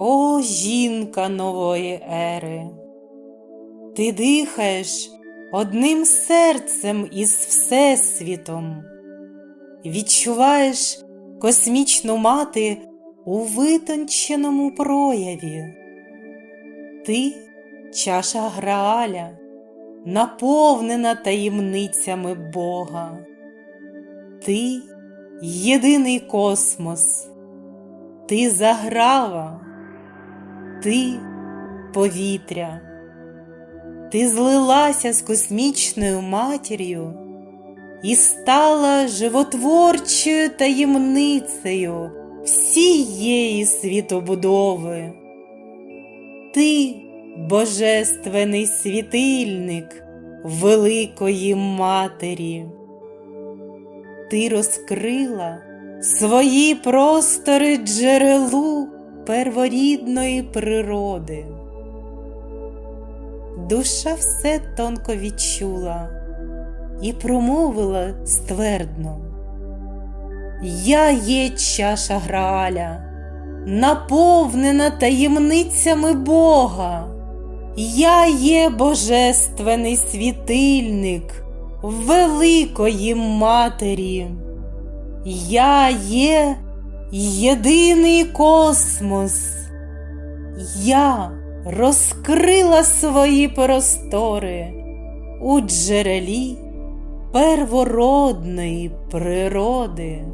О, жінка нової ери, ти дихаєш одним серцем із Всесвітом, відчуваєш космічну мати у витонченому прояві. Ти чаша Грааля, наповнена таємницями Бога. Ти єдиний космос, ти заграва, ти повітря, ти злилася з космічною матір'ю і стала животворчою таємницею всієї світобудови. Ти божественний світильник Великої Матері. Ти розкрила свої простори джерелу перворідної природи. Душа все тонко відчула і промовила ствердно. Я є чаша Грааля, наповнена таємницями Бога. Я є божественний світильник Великої Матері. Я є єдиний космос. Я розкрила свої простори у джерелі первородної природи.